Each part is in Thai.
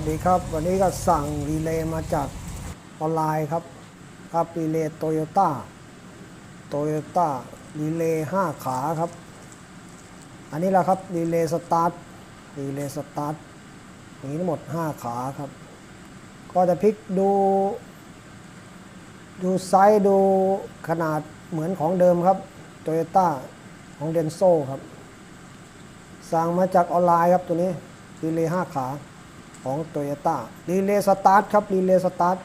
วัสดีครับ วันนี้ก็สั่งรีเลย์มาจากออนไลน์ครับ ครับรีเลย์โตโยต้าโตโยต้ารีเลย์ห้าขาครับ อันนี้แหละครับรีเลย์สตาร์ทรีเลย์สตาร์ทมีทั้งหมด 5 ขาครับ ก็จะพลิกดู ดูไซส์ดูขนาดเหมือนของเดิมครับโตโยต้าของเดนโซครับ สั่งมาจากออนไลน์ครับตัวนี้รีเลย์ห้าขา ของโตโยต้ารีเลย์สตาร์ทครับรีเลย์สตาร์ท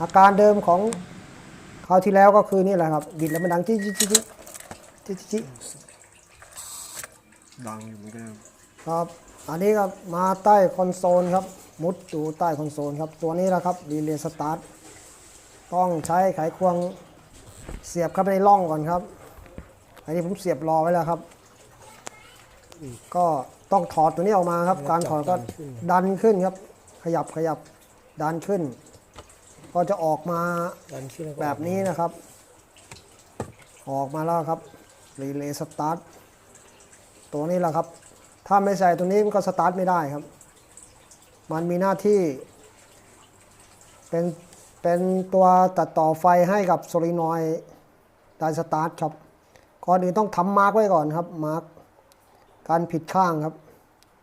อาการเดิมของคราวที่แล้วก็คือนี่แหละครับบิดแล้วมันดังจิ๊จิ๊จิ๊จิ๊จิ๊จิ๊ดังอยู่เหมือนกันครับ อันนี้ก็มาใต้คอนโซลครับ มุดดูใต้คอนโซลครับ ตัวนี้แหละครับรีเลย์สตาร์ทต้องใช้ไขควงเสียบเข้าไปในร่องก่อนครับ อันนี้ผมเสียบรอไว้แล้วครับ ก็ต้องถอดตัวนี้ออกมาครับ การถอดก็ดันขึ้นครับ ขยับขยับดันขึ้น ก็จะออกมาดันขึ้นล้วก็แบบนี้นะครับ ออกมาแล้วครับรีเลย์สตาร์ทตัวนี้แหละครับ ถ้าไม่ใส่ตัวนี้มันก็สตาร์ทไม่ได้ครับ มันมีหน้าที่ เป็นเป็นตัวตัดต่อไฟให้กับโซลินอยด์ไดสตาร์ทครับก่อนอื่นต้องทำมาร์กไว้ก่อนครับมาร์ก การผิดข้างครับ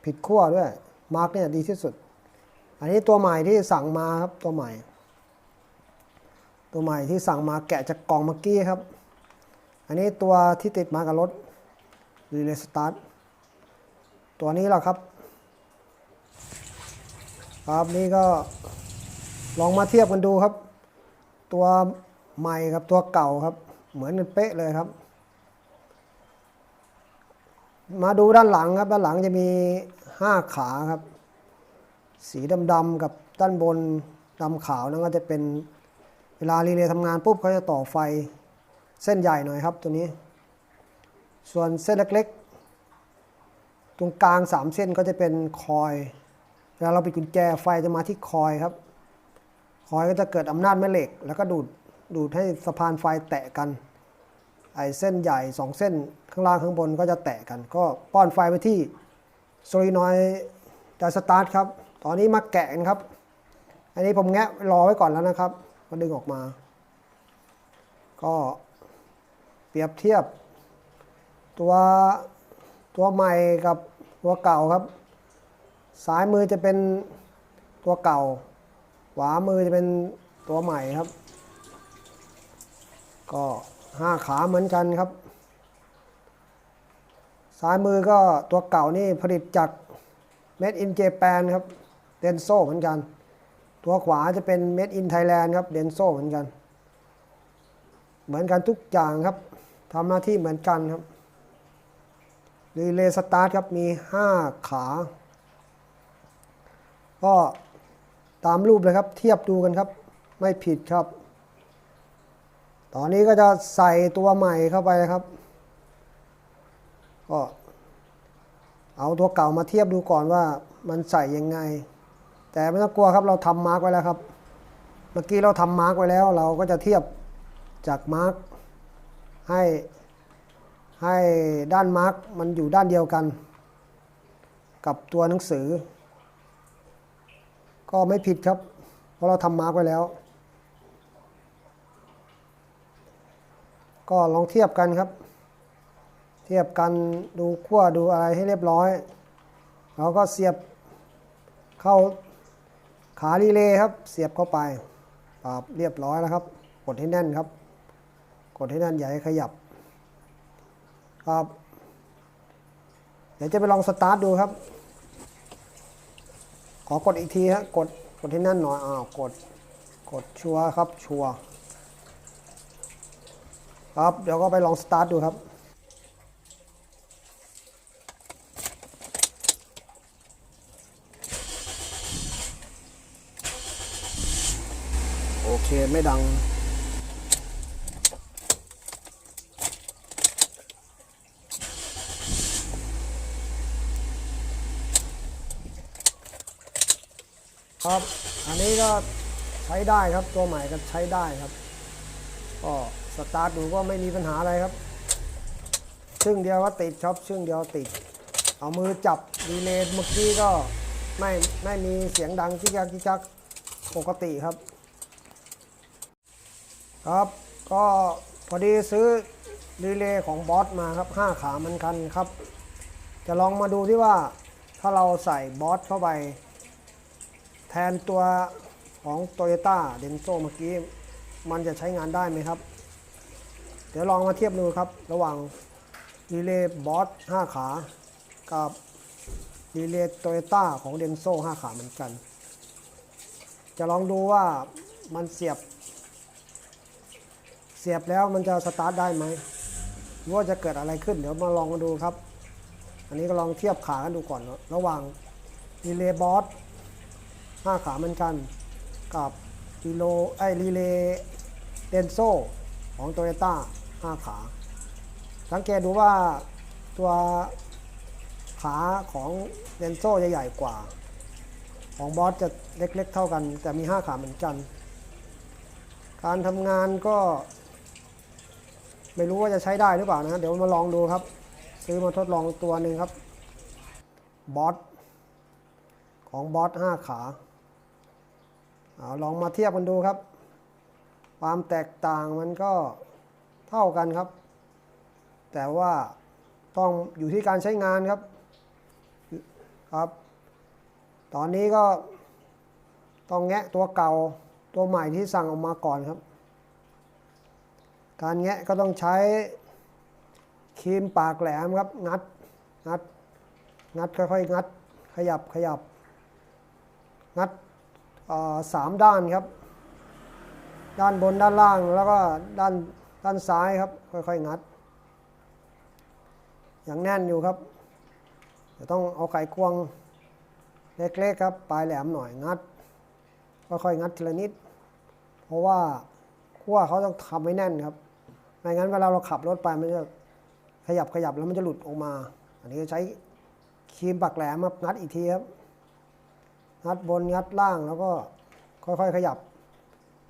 ผิดขั้วด้วย มาร์กเนี่ยดีที่สุด อันนี้ตัวใหม่ที่สั่งมาครับตัวใหม่ ตัวใหม่ที่สั่งมาแกะจากกล่องเมื่อกี้ครับ อันนี้ตัวที่ติดมากับรถรีเลยสตาร์ทตัวนี้แหละครับ ครับนี่ก็ลองมาเทียบกันดูครับ ตัวใหม่กับตัวเก่าครับ เหมือนกันเป๊ะเลยครับ มาดูด้านหลังครับ ด้านหลังจะมีห้าขาครับ สีดำๆกับด้านบนดำขาวนั่นก็จะเป็นเวลารีเลย์ทำงานปุ๊บเขาจะต่อไฟเส้นใหญ่หน่อยครับตัวนี้ ส่วนเส้นเล็กๆ ตรงกลาง3เส้นก็จะเป็นคอยเวลาเราปิดกุญแจไฟจะมาที่คอยครับ คอยก็จะเกิดอำนาจแม่เหล็ก แล้วก็ดูดดูดให้สะพานไฟแตะกัน ไอ้เส้นใหญ่ 2 เส้นข้างล่างข้างบนก็จะแตะกัน ก็ป้อนไฟไปที่โซลินอยด์สตาร์ทครับ ตอนนี้มาแกะกันครับ อันนี้ผมแงะรอไว้ก่อนแล้วนะครับ ก็ดึงออกมา ก็เปรียบเทียบ ตัวตัวใหม่กับตัวเก่าครับซ้ายมือจะเป็นตัวเก่า ขวามือจะเป็นตัวใหม่ครับ ก็ ห้าขาเหมือนกันครับ ซ้ายมือก็ตัวเก่านี่ผลิตจาก Made in Japan ครับเดนโซเหมือนกัน ตัวขวาจะเป็น Made in Thailand ครับเดนโซเหมือนกัน เหมือนกันทุกอย่างครับทำหน้าที่เหมือนกันครับรีเลย์สตาร์ทครับมี 5 ขา ก็ตามรูปเลยครับ เทียบดูกันครับ ไม่ผิดครับ ตอนนี้ก็จะใส่ตัวใหม่เข้าไปครับ ก็เอาตัวเก่ามาเทียบดูก่อนว่ามันใส่ยังไง แต่ไม่ต้องกลัวครับเราทำมาร์กไว้แล้วครับ เมื่อกี้เราทำมาร์กไว้แล้ว เราก็จะเทียบจากมาร์กให้ให้ด้านมาร์กมันอยู่ด้านเดียวกัน กับตัวหนังสือ ก็ไม่ผิดครับ เพราะเราทำมาร์กไว้แล้ว ก็ลองเทียบกันครับ เทียบกันดูขั้วดูอะไรให้เรียบร้อย เราก็เสียบเข้าขารีเลย์ครับ เสียบเข้าไปปรับเรียบร้อยแล้วครับ กดให้แน่นครับ กดให้แน่นอย่าให้ขยับครับเดี๋ยวจะไปลองสตาร์ทดูครับ ขอกดอีกทีฮะกดกดให้แน่นหน่อยอ้าวกด กดชัวครับชัว ครับเดี๋ยวก็ไปลองสตาร์ทดูครับโอเคไม่ดัง ครับ อันนี้ก็ใช้ได้ครับตัวใหม่ก็ใช้ได้ครับก็ สตาร์ทดูก็ไม่มีปัญหาอะไรครับ ชึ่งเดียวก็ติดครับชึ่งเดียวติด เอามือจับรีเลย์เมื่อกี้ก็ไม่ไม่มีเสียงดังจิ๊กจักจิ๊กจักปกติครับ ครับก็พอดีซื้อรีเลย์ของบอสมาครับ 5 ขาเหมันกันครับ จะลองมาดูที่ว่าถ้าเราใส่บอสเข้าไป แทนตัวของ t o y ยต้าเดนโซเมื่อกี้ มันจะใช้งานได้ไหมครับ เดี๋ยวลองมาเทียบดูครับ ระหว่างรีเลย์บอส5ขา กับรีเลย์โตโยต้าของเดนโซ5ขาเหมือนกัน จะลองดูว่ามันเสียบ เสียบแล้วมันจะสตาร์ทได้ไหมหรือว่าจะเกิดอะไรขึ้น เดี๋ยวมาลองมาดูครับ อันนี้ก็ลองเทียบขากันดูก่อน ระหว่างรีเลย์บอส5ขาเหมือนกัน กับรีโลไอรีเลย์เดนโซของโตโยต้า 5ขา สังเกตดูว่าตัวขาของเดนโซจะใหญ่กว่า ของบอสจะเล็กๆเท่ากัน แต่มี5ขาเหมือนกัน การทำงานก็ ไม่รู้ว่าจะใช้ได้หรือเปล่านะ เดี๋ยวมาลองดูครับ ซื้อมาทดลองตัวหนึ่งครับบอสของบอส5ขาเอาลองมาเทียบกันดูครับ ความแตกต่างมันก็ เท่ากันครับ แต่ว่าต้องอยู่ที่การใช้งานครับครับ ตอนนี้ก็ต้องแงะตัวเก่าตัวใหม่ที่สั่งออกมาก่อนครับ การแงะก็ต้องใช้ครีมปากแหลมครับ งัด งัด งัดค่อยๆงัด ขยับขยับ งัดสามด้านครับ ด้านบนด้านล่างแล้วก็ด้าน ด้านซ้ายครับ ค่อยๆงัด อย่างแน่นอยู่ครับจะต้องเอาไขควงเล็กๆครับปลายแหลมหน่อยงัด ค่อยๆงัดทีละนิด เพราะว่าขั้วเขาต้องทำไว้แน่นครับไม่งั้นเวลาเราขับรถไปมันจะขยับขยับแล้วมันจะหลุดออกมา อันนี้ใช้ครีมปักแหลมมางัดอีกทีครับงัดบนงัดล่างแล้วก็ค่อยๆ ขยับ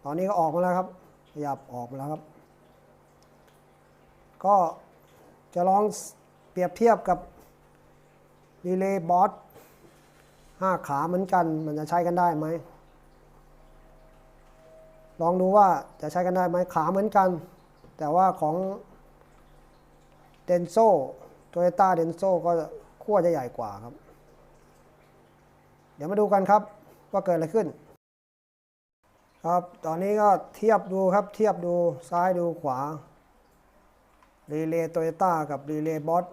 ตอนนี้ก็ออกมาแล้วครับ ขยับออกมาแล้วครับ ก็จะลองเปรียบเทียบกับรีเลย์บอสห้าขาเหมือนกัน มันจะใช้กันได้ไหม ลองดูว่าจะใช้กันได้ไหมขาเหมือนกัน แต่ว่าของเดนโซโตโยต้าเดนโซก็ขั้วจะใหญ่กว่าครับ เดี๋ยวมาดูกันครับว่าเกิดอะไรขึ้น ครับ ตอนนี้ก็เทียบดูครับ เทียบดูซ้ายดูขวา รีเลย์โตโยต้ากับรีเลย์บอส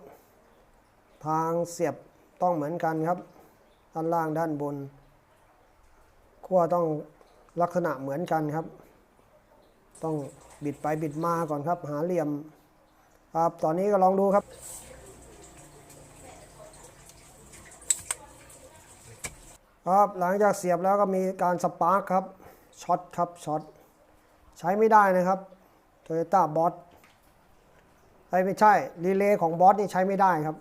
ทางเสียบต้องเหมือนกันครับ ด้านล่างด้านบนขั้วต้องลักษณะเหมือนกันครับ ต้องบิดไปบิดมาก่อนครับ หาเหลี่ยม ครับตอนนี้ก็ลองดูครับ ครับหลังจากเสียบแล้วก็มีการสปาร์คครับช็อตครับช็อตใช้ไม่ได้นะครับ Toyota b o s ไอ้ ไม่ใช่ รีเลย์ของบอสนี่ใช้ไม่ได้ครับ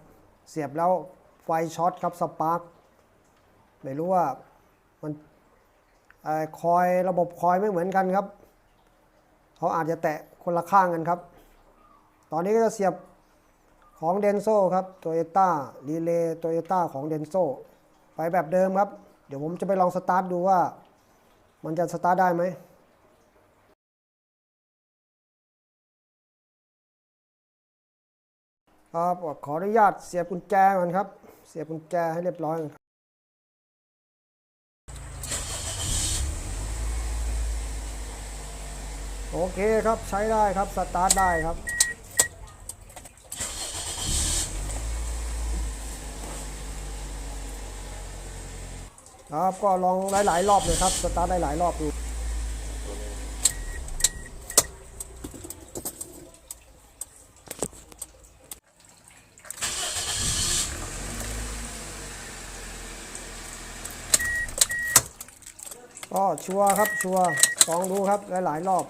เสียบแล้วไฟช็อตครับสปาร์คไม่รู้ว่ามันอคอยระบบคอยไม่เหมือนกันครับ เขาอาจจะแตะคนละข้างกันครับ ตอนนี้ก็จะเสียบของเดนโซครับโตโยต้ารีเลย์โตโยต้าของเดนโซไปแบบเดิมครับ เดี๋ยวผมจะไปลองสตาร์ทดูว่า มันจะสตาร์ทได้ไหม ครับขออนุญาตเสียบกุญแจก่อนครับ เสียบกุญแจให้เรียบร้อยครับโอเคครับใช้ได้ครับ สตาร์ทได้ครับ ครับก็ลองหลาย ๆ รอบเลยครับ สตาร์ทได้หลายรอบดู ก็ชัวร์ครับชัวร์ลองดูครับหลายๆรอบ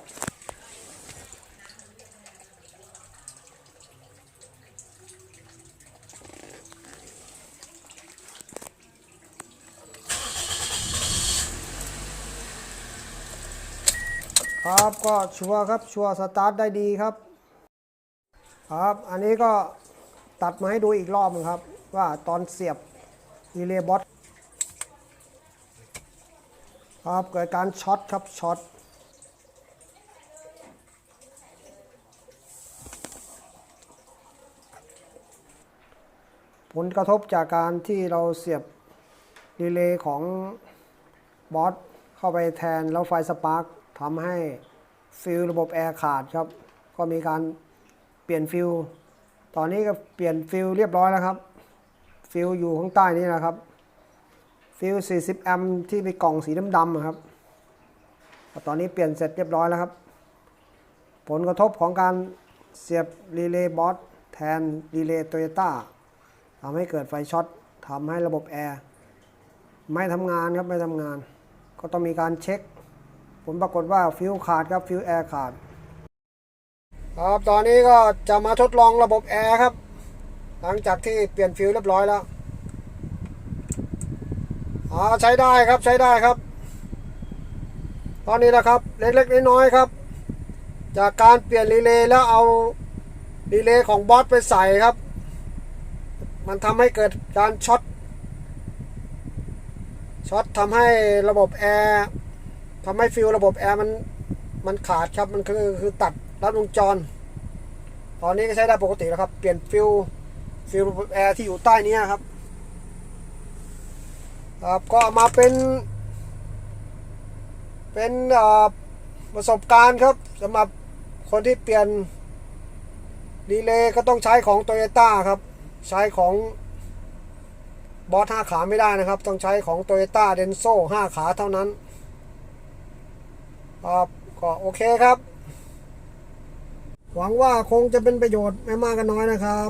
ครับก็ชัวร์ครับชัวร์สตาร์ทได้ดีครับ ครับ อันนี้ก็ตัดมาให้ดูอีกรอบหนึงครับ ว่าตอนเสียบรีเลบอส ครับเกิดการช็อตครับช็อตผลกระทบจากการที่เราเสียบรีเลย์ของบอสเข้าไปแทนแล้วไฟสปาร์กทำให้ฟิลระบบแอร์ขาดครับ ก็มีการเปลี่ยนฟิลตอนนี้ก็เปลี่ยนฟิลเรียบร้อยแล้วครับ ฟิลอยู่ข้างใต้นี้นะครับ ฟิล40 แอมป์ที่มีกล่องสีดำๆครับ ตอนนี้เปลี่ยนเสร็จเรียบร้อยแล้วครับ ผลกระทบของการเสียบรีเลย์บอสแทนรีเลย์โตโยต้าทำให้เกิดไฟช็อตทำให้ระบบแอร์ไม่ทำงานครับไม่ทำงาน ก็ต้องมีการเช็ค ผลปรากฏว่าฟิวขาดครับฟิวแอร์ขาด ครับตอนนี้ก็จะมาทดลองระบบแอร์ครับ หลังจากที่เปลี่ยนฟิวเรียบร้อยแล้ว อ๋อใช้ได้ครับใช้ได้ครับ ตอนนี้นะครับเล็กๆน้อยๆครับ จากการเปลี่ยนรีเลย์แล้วเอารีเลย์ของบอสไปใส่ครับ มันทำให้เกิดการช็อตช็อตทำให้ระบบแอร์ทำให้ฟิวระบบแอร์มันมันขาดครับมันคือคือตัดรัดวงจร ตอนนี้ก็ใช้ได้ปกติแล้วครับ เปลี่ยนฟิวฟิวระบบแอร์ที่อยู่ใต้นี้ครับ ครับก็มาเป็นเป็นประสบการณ์ครับสำหรับคนที่เปลี่ยนรีเลย์ก็ต้องใช้ของโตโยต้าครับ ใช้ของบอสห้าขาไม่ได้นะครับ ต้องใช้ของ Toyota d e n s o ห้าขาเท่านั้นครับก็โอเคครับ หวังว่าคงจะเป็นประโยชน์ไม่มากก็นน้อยนะครับ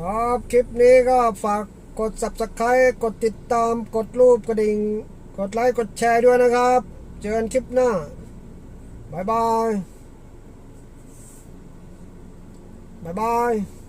ครับ คลิปนี้ก็ฝาก กด subscribe กดติดตาม กดรูปกระดิ่ง กดไลค์ กดแชร์ด้วยนะครับ เจอกันคลิปหน้า บ๊ายบาย บ๊ายบาย